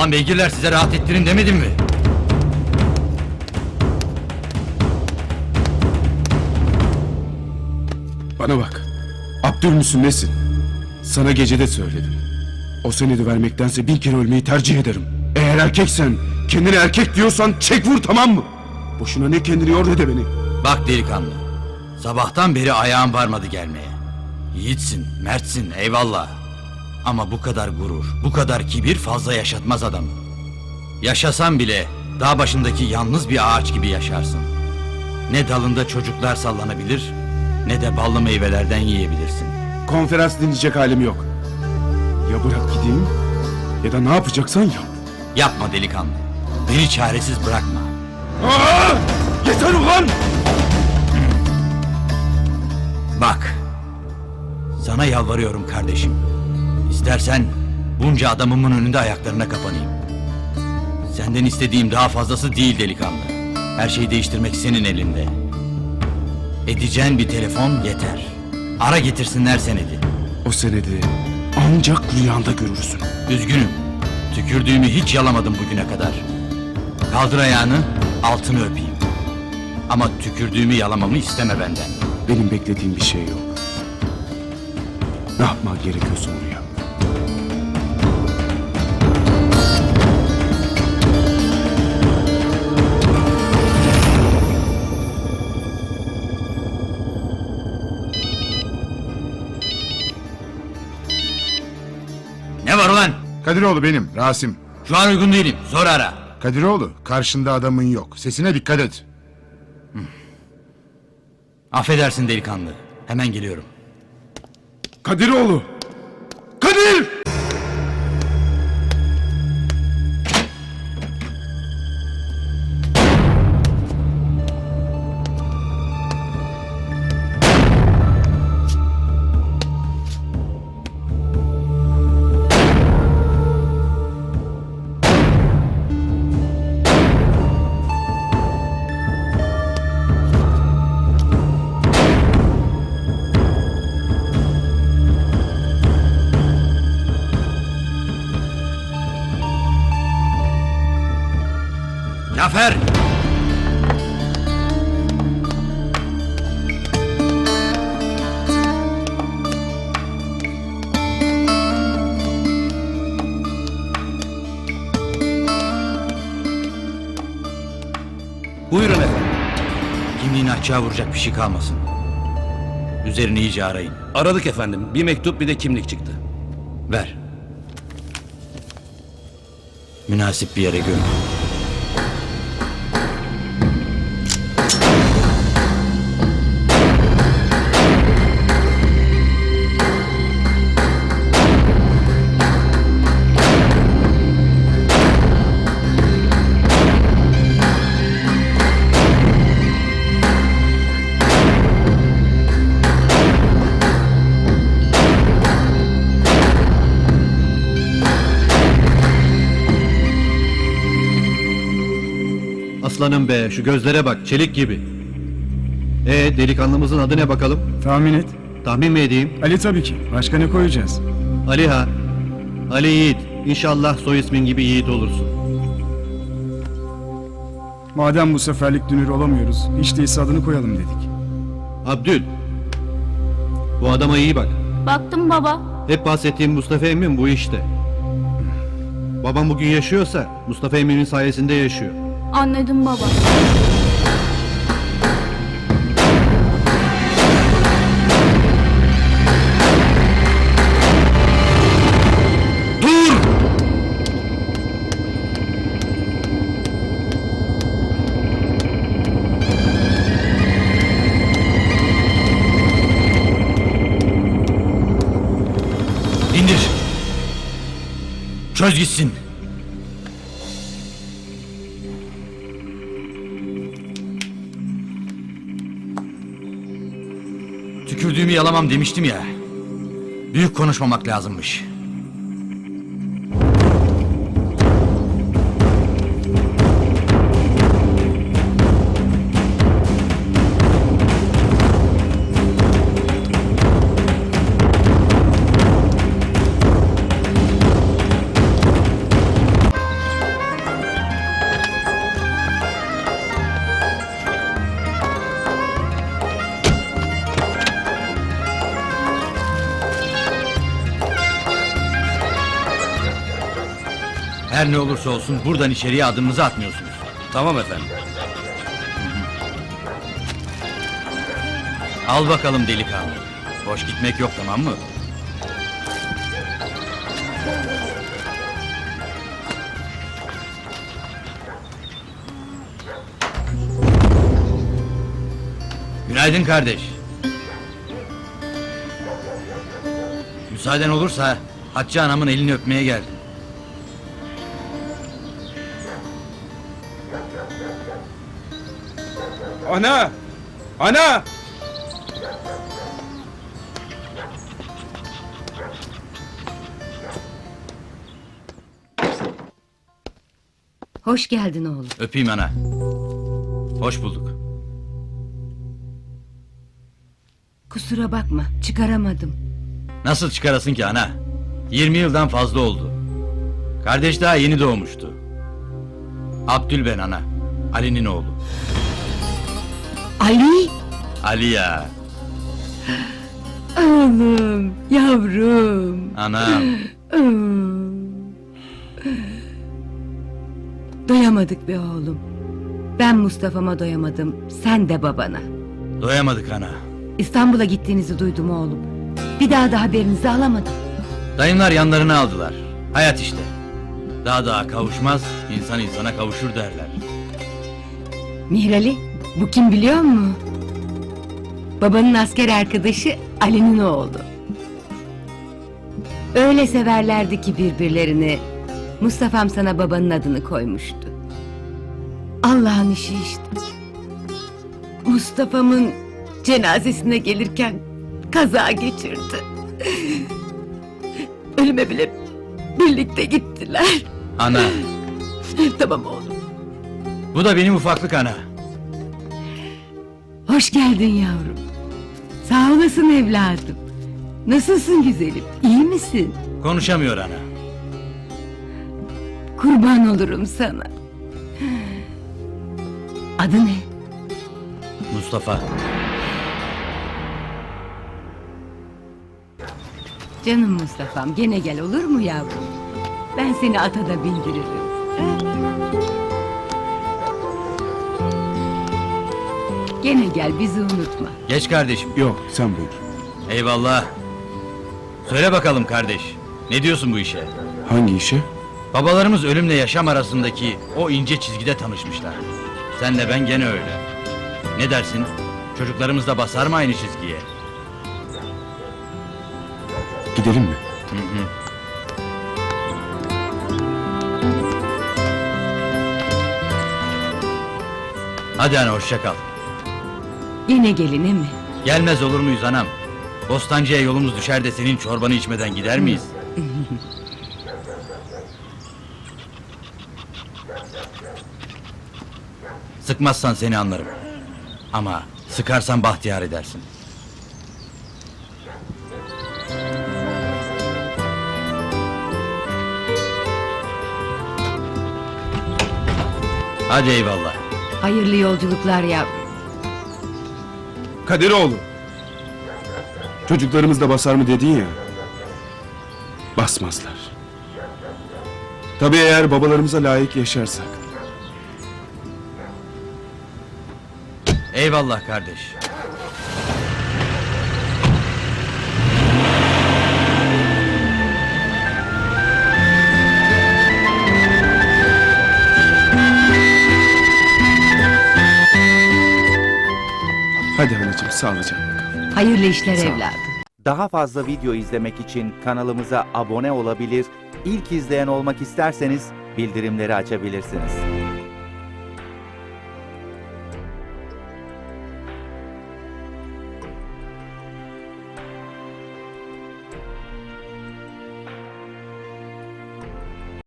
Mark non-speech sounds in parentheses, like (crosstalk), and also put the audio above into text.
Ulan beygirler size rahat ettirin demedim mi? Bana bak. Abdül müsün nesin? Sana gecede söyledim. O senedi vermektense bin kere ölmeyi tercih ederim. Eğer erkeksen, kendine erkek diyorsan çek vur tamam mı? Boşuna ne kendini yor ne de beni. Bak delikanlı. Sabahtan beri ayağım varmadı gelmeye. Yiğitsin, mertsin, eyvallah. Ama bu kadar gurur, bu kadar kibir fazla yaşatmaz adamı. Yaşasan bile dağ başındaki yalnız bir ağaç gibi yaşarsın. Ne dalında çocuklar sallanabilir, ne de ballı meyvelerden yiyebilirsin. Konferans dinleyecek halim yok. Ya bırak gideyim ya da ne yapacaksan yap. Yapma delikanlı. Beni çaresiz bırakma. Aa! Yeter ulan! Bak. Sana yalvarıyorum kardeşim. İstersen bunca adamımın önünde ayaklarına kapanayım. Senden istediğim daha fazlası değil delikanlı. Her şeyi değiştirmek senin elinde. Edeceğin bir telefon yeter. Ara getirsinler senedi. O senedi ancak rüyanda görürsün. Üzgünüm. Tükürdüğümü hiç yalamadım bugüne kadar. Kaldır ayağını, altını öpeyim. Ama tükürdüğümü yalamamı isteme benden. Benim beklediğim bir şey yok. Ne yapman gerekiyorsa onu yap. Ne var ulan? Kadiroğlu benim, Rasim. Şu an uygun değilim. Sonra ara. Kadiroğlu, karşında adamın yok. Sesine dikkat et. Affedersin delikanlı. Hemen geliyorum. Kadiroğlu! Kadir! Açığa vuracak bir şey kalmasın. Üzerini iyice arayın. Aradık efendim. Bir mektup bir de kimlik çıktı. Ver. Münasip bir yere göm. Aslanım be şu gözlere bak çelik gibi. E delikanlımızın adı ne bakalım? Tahmin et. Tahmin mi edeyim? Ali tabii ki. Başka ne koyacağız? Ali ha. Ali Yiğit. İnşallah soy ismin gibi Yiğit olursun. Madem bu seferlik dünür olamıyoruz, hiç değilse adını koyalım dedik. Abdül. Bu adama iyi bak. Baktım baba. Hep bahsettiğim Mustafa Emin bu işte. Babam bugün yaşıyorsa Mustafa Emin'in sayesinde yaşıyor. Anladım baba. İndir. Çöz gitsin. Tükürdüğümü yalamam demiştim ya. Büyük konuşmamak lazımmış. Her ne olursa olsun buradan içeriye adımınızı atmıyorsunuz. Tamam efendim. Al bakalım delikanlı. Boş gitmek yok tamam mı? Günaydın kardeş. Müsaaden olursa Hatice anamın elini öpmeye geldim. Ana! Ana! Hoş geldin oğlum. Öpeyim ana. Hoş bulduk. Kusura bakma, çıkaramadım. Nasıl çıkarasın ki ana? 20 yıldan fazla oldu. Kardeş daha yeni doğmuştu. Abdül ben ana. Ali'nin oğlu. Ali! Ali ya. Oğlum, yavrum. Anam. Doyamadık be oğlum. Ben Mustafa'ma doyamadım, sen de babana. Doyamadık ana. İstanbul'a gittiğinizi duydum oğlum. Bir daha da haberinizi alamadım. Dayımlar yanlarına aldılar. Hayat işte. Daha daha kavuşmaz, insan insana kavuşur derler. Mihrali, bu kim biliyor mu? Babanın asker arkadaşı Ali'nin oğlu. Öyle severlerdi ki birbirlerini. Mustafa'm sana babanın adını koymuştu. Allah'ın işi işte. Mustafa'mın cenazesine gelirken kaza geçirdi. Ölüme bile birlikte gittiler. Ana, tamam oğlum. bu da benim ufaklık ana. Hoş geldin yavrum. Sağ olasın evladım. Nasılsın güzelim? İyi misin? Konuşamıyor ana. Kurban olurum sana. Adı ne? Mustafa. Canım Mustafa'm gene gel olur mu yavrum? Ben seni ata da bindiririm. Gene gel bizi unutma. Geç kardeşim. Yok sen buyur. Eyvallah. Söyle bakalım kardeş. Ne diyorsun bu işe? Hangi işe? Babalarımız ölümle yaşam arasındaki o ince çizgide tanışmışlar. Senle ben gene öyle. Ne dersin? Çocuklarımız da basar mı aynı çizgiye? Gidelim mi? Hadi ana hoşça kal. Gene gelin mi? Gelmez olur muyuz anam? Bostancı'ya yolumuz düşer de senin çorbanı içmeden gider miyiz? (laughs) Sıkmazsan seni anlarım. Ama sıkarsan bahtiyar edersin. Hadi eyvallah. Hayırlı yolculuklar yavrum. Kadiroğlu. Çocuklarımız da basar mı dedin ya. Basmazlar. Tabii eğer babalarımıza layık yaşarsak. Eyvallah kardeş. Sağlıcakla kal. Hayırlı işler Sağ ol. evladım. Daha fazla video izlemek için kanalımıza abone olabilir, ilk izleyen olmak isterseniz bildirimleri açabilirsiniz.